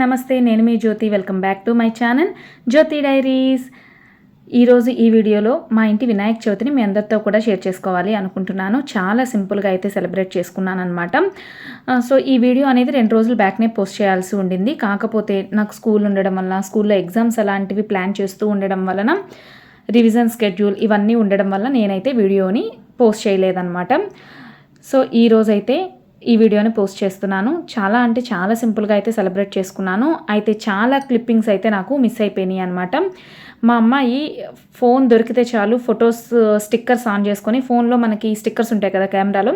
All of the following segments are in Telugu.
నమస్తే నేను మీ Jyothi. Welcome back to my channel Jyothi diaries ఈరోజు ఈ వీడియోలో మా ఇంటి వినాయక చవితిని మీ అందరితో కూడా షేర్ చేసుకోవాలి అనుకుంటున్నాను. చాలా సింపుల్గా అయితే సెలబ్రేట్ చేసుకున్నాను అనమాట సో ఈ వీడియో అనేది రెండు రోజులు బ్యాక్నే పోస్ట్ చేయాల్సి ఉండింది. కాకపోతే నాకు స్కూల్ ఉండడం వల్ల స్కూల్లో ఎగ్జామ్స్ అలాంటివి ప్లాన్ చేస్తూ ఉండడం వలన రివిజన్ స్కెడ్యూల్ ఇవన్నీ ఉండడం వల్ల నేనైతే వీడియోని పోస్ట్ చేయలేదన్నమాట. సో ఈరోజైతే ఈ వీడియోని పోస్ట్ చేస్తున్నాను. చాలా అంటే చాలా సింపుల్గా అయితే సెలబ్రేట్ చేసుకున్నాను. అయితే చాలా క్లిప్పింగ్స్ అయితే నాకు మిస్ అయిపోయినాయి అనమాట మా అమ్మాయి ఫోన్ దొరికితే చాలు ఫొటోస్ స్టిక్కర్స్ ఆన్ చేసుకొని ఫోన్లో మనకి స్టిక్కర్స్ ఉంటాయి కదా కెమెరాలో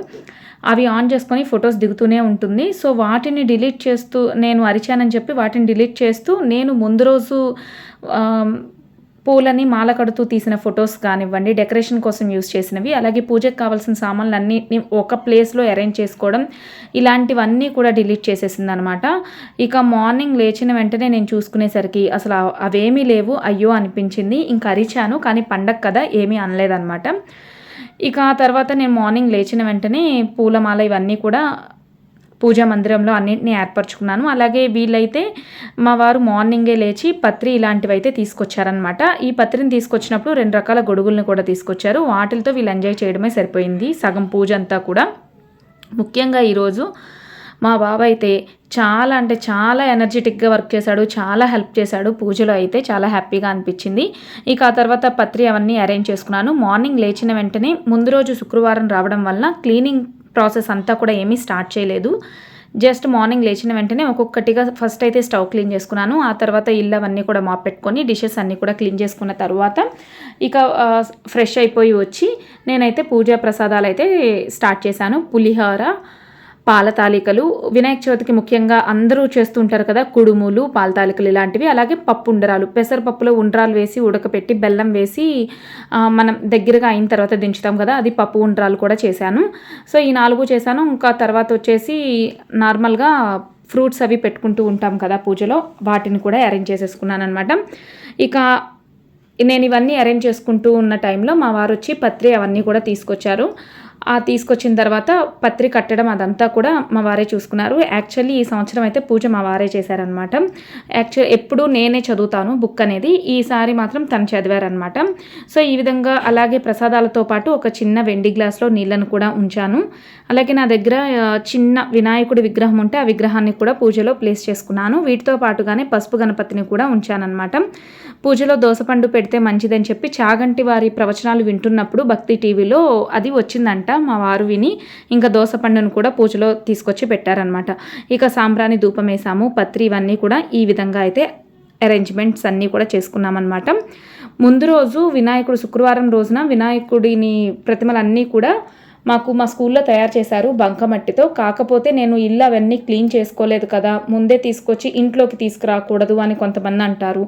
అవి ఆన్ చేసుకొని ఫొటోస్ దిగుతూనే ఉంటుంది. సో వాటిని డిలీట్ చేస్తూ నేను అరిచానని చెప్పి వాటిని డిలీట్ చేస్తూ నేను ముందు రోజు పూలని మాల కడుతూ తీసిన ఫొటోస్ కానివ్వండి డెకరేషన్ కోసం యూస్ చేసినవి అలాగే పూజకు కావాల్సిన సామాన్లు అన్నిటిని ఒక ప్లేస్లో అరేంజ్ చేసుకోవడం ఇలాంటివన్నీ కూడా డిలీట్ చేసేసింది అనమాట ఇక మార్నింగ్ లేచిన వెంటనే నేను చూసుకునేసరికి అసలు అవేమీ లేవు అయ్యో అనిపించింది. ఇంకా అరిచాను కానీ పండగ కదా ఏమీ అనలేదన్నమాట ఇక ఆ తర్వాత నేను మార్నింగ్ లేచిన వెంటనే పూలమాల ఇవన్నీ కూడా పూజా మందిరంలో అన్నింటినీ ఏర్పరచుకున్నాను. అలాగే వీళ్ళైతే మా వారు మార్నింగే లేచి పత్రి ఇలాంటివి అయితే తీసుకొచ్చారనమాట ఈ పత్రిని తీసుకొచ్చినప్పుడు రెండు రకాల గొడుగుల్ని కూడా తీసుకొచ్చారు. వాటిలతో వీళ్ళు ఎంజాయ్ చేయడమే సరిపోయింది సగం పూజ అంతా కూడా. ముఖ్యంగా ఈరోజు మా బాబా అయితే చాలా అంటే చాలా ఎనర్జెటిక్గా వర్క్ చేశాడు చాలా హెల్ప్ చేశాడు. పూజలో అయితే చాలా హ్యాపీగా అనిపించింది. ఇక ఆ తర్వాత పత్రి అవన్నీ అరేంజ్ చేసుకున్నాను. మార్నింగ్ లేచిన వెంటనే ముందు రోజు శుక్రవారం రావడం వల్ల క్లీనింగ్ ప్రాసెస్ అంతా కూడా ఏమీ స్టార్ట్ చేయలేదు. జస్ట్ మార్నింగ్ లేచిన వెంటనే ఒక్కొక్కటిగా ఫస్ట్ అయితే స్టవ్ క్లీన్ చేసుకున్నాను. ఆ తర్వాత ఇల్లు అవన్నీ కూడా మాప్ పెట్టుకొని డిషెస్ అన్నీ కూడా క్లీన్ చేసుకున్న తర్వాత ఇక ఫ్రెష్ అయిపోయి వచ్చి నేనైతే పూజా ప్రసాదాలు అయితే స్టార్ట్ చేశాను. పులిహోర పాల తాలికలు. వినాయక చవితికి ముఖ్యంగా అందరూ చేస్తూ ఉంటారు కదా కుడుములు పాల తాలికలు ఇలాంటివి. అలాగే పప్పు ఉండరాలు. పెసరపప్పులో ఉండ్రాలు వేసి ఉడకపెట్టి బెల్లం వేసి మనం దగ్గరగా అయిన తర్వాత దించుతాం కదా అది పప్పు ఉండ్రాలు కూడా చేశాను. సో ఈ నాలుగు చేశాను. ఇంకా తర్వాత వచ్చేసి నార్మల్గా ఫ్రూట్స్ అవి పెట్టుకుంటూ ఉంటాం కదా పూజలో. వాటిని కూడా అరేంజ్ చేసేసుకున్నాను అనమాట ఇక నేను ఇవన్నీ అరేంజ్ చేసుకుంటూ ఉన్న టైంలో మా వారు వచ్చి పత్రి అవన్నీ కూడా తీసుకొచ్చారు. ఆ తీసుకొచ్చిన తర్వాత పత్రి కట్టడం అదంతా కూడా మా వారే చూసుకున్నారు. యాక్చువల్లీ ఈ సంవత్సరం అయితే పూజ మా వారే చేశారనమాట యాక్చువల్ ఎప్పుడు నేనే చదువుతాను బుక్ అనేది. ఈసారి మాత్రం తను చదివారనమాట సో ఈ విధంగా అలాగే ప్రసాదాలతో పాటు ఒక చిన్న వెండి గ్లాస్లో నీళ్ళను కూడా ఉంచాను. అలాగే నా దగ్గర చిన్న వినాయకుడి విగ్రహం ఉంటే ఆ విగ్రహాన్ని కూడా పూజలో ప్లేస్ చేసుకున్నాను. వీటితో పాటుగానే పసుపు గణపతిని కూడా ఉంచానన్నమాట. పూజలో దోసపండు పెడితే మంచిదని చెప్పి చాగంటి వారి ప్రవచనాలు వింటున్నప్పుడు భక్తి టీవీలో అది వచ్చిందంట మా వారు విని ఇంకా దోసపండును కూడా పూజలో తీసుకొచ్చి పెట్టారనమాట ఇక సాంబ్రాణి ధూపం వేసాము పత్రి ఇవన్నీ కూడా ఈ విధంగా అయితే అరేంజ్మెంట్స్ అన్నీ కూడా చేసుకున్నామన్నమాట. ముందు రోజు వినాయకుడు శుక్రవారం రోజున వినాయకుడిని ప్రతిమలన్నీ కూడా మాకు మా స్కూల్లో తయారు చేశారు బంకమట్టితో. కాకపోతే నేను ఇల్లు అవన్నీ క్లీన్ చేసుకోలేదు కదా. ముందే తీసుకొచ్చి ఇంట్లోకి తీసుకురాకూడదు అని కొంతమంది అంటారు.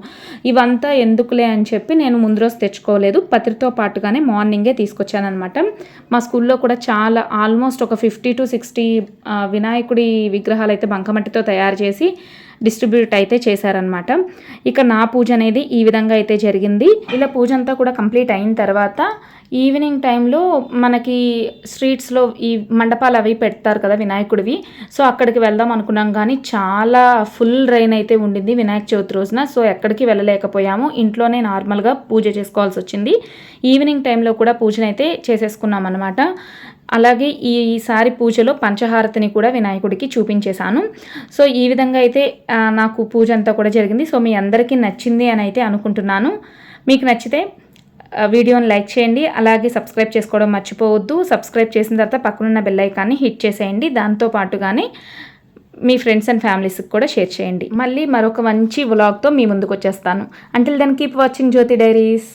ఇవంతా ఎందుకులే అని చెప్పి నేను ముందు రోజు తెచ్చుకోలేదు. పత్రితో పాటుగానే మార్నింగే తీసుకొచ్చానమాట మా స్కూల్లో కూడా చాలా ఆల్మోస్ట్ ఒక ఫిఫ్టీ టు సిక్స్టీ వినాయకుడి విగ్రహాలు అయితే బంకమట్టితో తయారు చేసి డిస్ట్రిబ్యూట్ అయితే చేశారనమాట ఇక నా పూజ అనేది ఈ విధంగా అయితే జరిగింది. ఇలా పూజ అంతా కూడా కంప్లీట్ అయిన తర్వాత ఈవినింగ్ టైంలో మనకి స్ట్రీట్స్లో ఈ మండపాలు అవి పెడతారు కదా వినాయకుడివి. సో అక్కడికి వెళ్దాం అనుకున్నాం కానీ చాలా ఫుల్ రైన్ అయితే ఉండింది వినాయక చవితి రోజున. సో ఎక్కడికి వెళ్ళలేకపోయాము. ఇంట్లోనే నార్మల్గా పూజ చేసుకోవాల్సి వచ్చింది. ఈవినింగ్ టైంలో కూడా పూజనైతే చేసేసుకున్నాం అనమాట అలాగే ఈసారి పూజలో పంచహారతిని కూడా వినాయకుడికి చూపించేశాను. సో ఈ విధంగా అయితే నాకు పూజ అంతా కూడా జరిగింది. సో మీ అందరికీ నచ్చింది అని అయితే అనుకుంటున్నాను. మీకు నచ్చితే వీడియోని లైక్ చేయండి. అలాగే సబ్స్క్రైబ్ చేసుకోవడం మర్చిపోవద్దు. సబ్స్క్రైబ్ చేసిన తర్వాత పక్కనున్న బెల్ ఐకాన్ని హిట్ చేసేయండి. దాంతో పాటుగానే మీ ఫ్రెండ్స్ అండ్ ఫ్యామిలీస్కి కూడా షేర్ చేయండి. మళ్ళీ మరొక మంచి వ్లాగ్తో మీ ముందుకు వచ్చేస్తాను. Until then keep watching Jyothi diaries